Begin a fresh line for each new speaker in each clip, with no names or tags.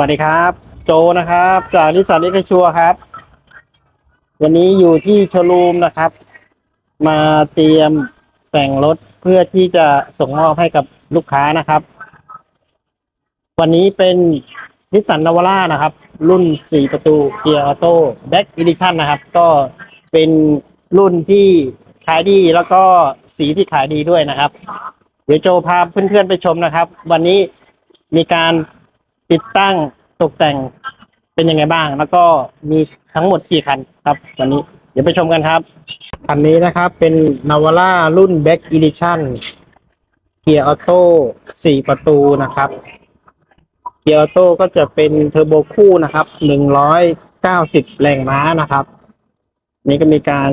วัสดีครับ โจนะครับ จากนิสสันเอ็กชัวครับ วันนี้อยู่ที่โชว์รูมนะครับ มาเตรียมแต่งรถเพื่อที่จะส่งมอบให้กับลูกค้านะครับ วันนี้เป็นนิสสันนาวาร่านะครับ รุ่น 4 ประตูเกียร์ออโต้แบ็กอีดิชั่นนะครับ ก็เป็นรุ่นที่ขายดีแล้วก็สีที่ขายดีด้วยนะครับ เดี๋ยวโจพาเพื่อนๆไปชมนะครับ วันนี้มีการติดตั้ง ตกแต่งเป็นยังไงบ้าง แล้วก็มีทั้งหมดกี่คันครับ วันนี้ เดี๋ยวไปชมกันครับคันนี้นะครับเป็นนาวาร่ารุ่น Back Edition เกียร์ออโต้4ประตูนะครับเกียร์ออโต้ก็จะเป็นเทอร์โบคู่นะครับ190แรงม้านะครับ นี่ก็มีการ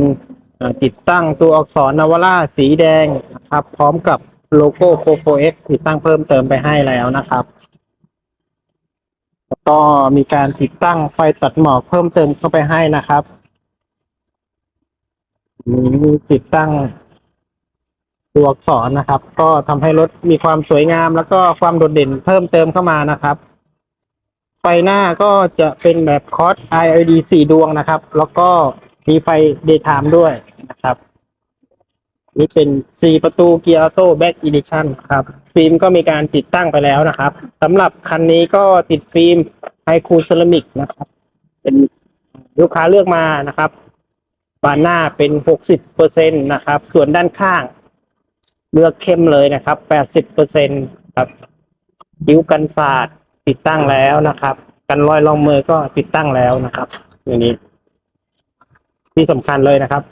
ติดตั้งตัวอักษรนาวาร่าสีแดงนะครับ พร้อมกับโลโก้ p o f o x ติดตั้งเพิ่มเติมไปให้แล้วนะครับ แล้วก็มีการติดตั้งไฟตัดหมอกเพิ่มเติมเข้าไปให้นะครับมีติดตั้งตัวอักษรนะครับ ก็ทำให้รถมีความสวยงาม แล้วก็ความโดดเด่นเพิ่มเติมเข้ามานะครับไฟหน้าก็จะเป็นแบบคอร์ส ILD 4 ดวงนะครับ แล้วก็มีไฟ daytime ด้วยนะครับ นี่เป็น 4 ประตูเกียร์ออโต้แบ็กอีดิชันครับ ฟิล์มก็มีการติดตั้งไปแล้วนะครับสำหรับคันนี้ก็ติดฟิล์มไฮคูเซรามิกนะครับ เป็นลูกค้าเลือกมานะครับบานหน้าเป็น 60%นะครับ ส่วนด้านข้าง เลือกเข้มเลยนะครับ 80%ครับคิ้วกันสาดติดตั้งแล้วนะครับ กันรอยรองมือก็ติดตั้งแล้วนะครับอย่างนี้ ที่สำคัญเลยนะครับ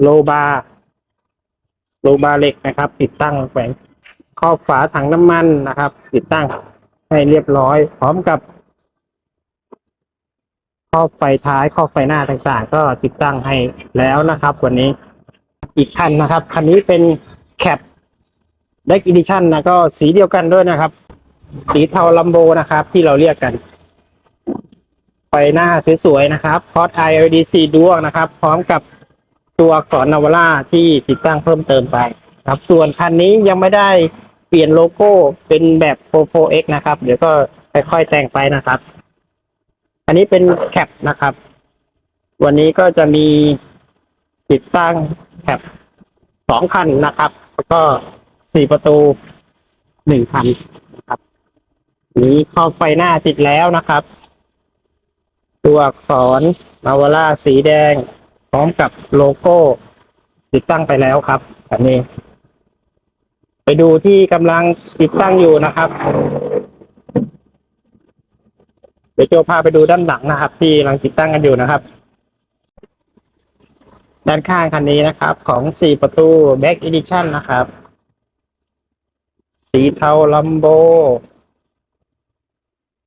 โลบาร โลบาเหล็กนะครับ ติดตั้งแขวนครอบฝาถังน้ำมันนะครับ ติดตั้งให้เรียบร้อย พร้อมกับครอบไฟท้ายครอบไฟหน้าต่างๆ ก็ติดตั้งให้แล้วนะครับ วันนี้อีกคันนะครับคันนี้เป็นแคปเด็กอีดิชั่นนะก็สีเดียวกันด้วยนะครับ สีเทาลัมโบนะครับ ที่เราเรียกกัน ไฟหน้าสวยๆนะครับพอร์ต ILD 4ดวงนะครับ พร้อมกับ ตัวอักษรนาวาร่าที่ติดตั้งเพิ่มเติมไปครับ ส่วนคันนี้ยังไม่ได้เปลี่ยนโลโก้เป็นแบบ Pro 4X นะครับ เดี๋ยวก็ค่อยๆแต่งไปนะครับ อันนี้เป็นแคปนะครับ วันนี้ก็จะมีติดตั้งแคปสองคันนะครับ แล้วก็สี่ประตูหนึ่งคันนะครับ นี้ครอไฟหน้าติดแล้วนะครับ ตัวอักษรนาวาร่าสีแดง พร้อมกับโลโก้ติดตั้งไปแล้วครับอันนี้ ไปดูที่กำลังติดตั้งอยู่นะครับ เดี๋ยวโจพาไปดูด้านหลังนะครับ ที่กำลังติดตั้งกันอยู่นะครับ ด้านข้างคันนี้นะครับ ของสี่ประตู Back Edition นะครับ สีเทาลัมโบ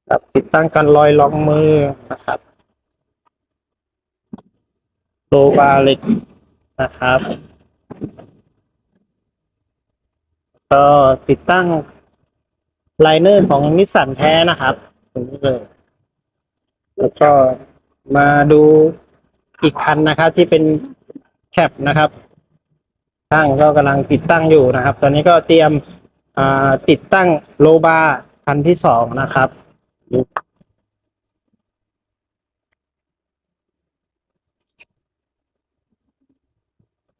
ครับติดตั้งกันรอยรองมือนะครับ โลบาเล็กนะครับ ก็ติดตั้งไลเนอร์ของนิสสันแท้นะครับตรงนี้เลย แล้วก็มาดูอีกคันนะครับ ที่เป็นแคปนะครับช่างก็กำลังติดตั้งอยู่นะครับ ตอนนี้ก็เตรียมติดตั้งโลบาคันที่สองนะครับ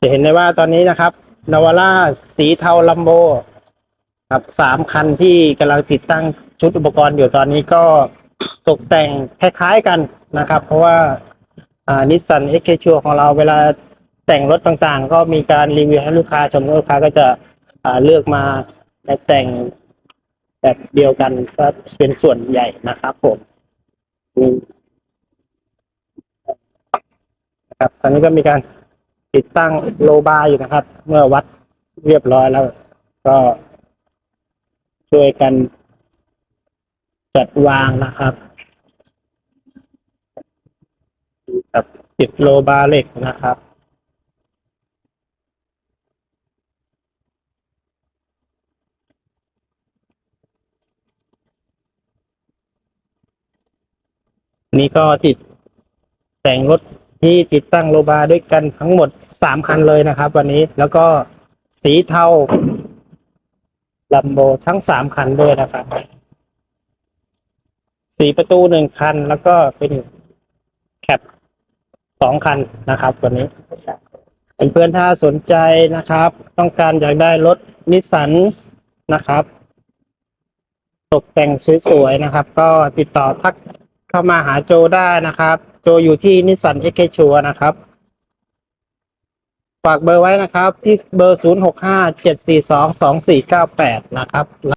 จะเห็นได้ว่าตอนนี้นะครับนาวาร่าสีเทาลัมโบครับสามคันที่กำลังติดตั้งชุดอุปกรณ์อยู่ตอนนี้ก็ตกแต่งคล้ายๆกันนะครับ เพราะว่านิสสันเอ็กเคชัวของเราเวลาแต่งรถต่างๆ ก็มีการรีวิวให้ลูกค้าชมลูกค้าก็จะเลือกมาแต่งแบบเดียวกันก็เป็นส่วนใหญ่นะครับผมนะครับ ตอนนี้ก็มีการ ติดตั้งโลบาอยู่นะครับ เมื่อวัดเรียบร้อยแล้ว ก็ช่วยกันจัดวางนะครับกับติดโลบาเหล็กนะครับนี่ก็ติดแต่งรถ ที่ติดตั้งโลบาร์ด้วยกันทั้งหมดสามคันเลยนะครับ วันนี้แล้วก็สีเทาลัมโบทั้งสามคันด้วยนะครับสีประตูหนึ่งคันแล้วก็เป็นแคปสองคันนะครับวันนี้เพื่อนๆถ้าสนใจนะครับ ต้องการอยากได้รถนิสสันนะครับ ตกแต่งสวยๆนะครับ ก็ติดต่อทักเข้ามาหาโจได้นะครับ โจอยู่ที่นิสสันเอ็กเคชัวนะครับ ฝากเบอร์ไว้นะครับ ที่เบอร์ 0 6 5 7 4 2 2 4 9 8 นะครับ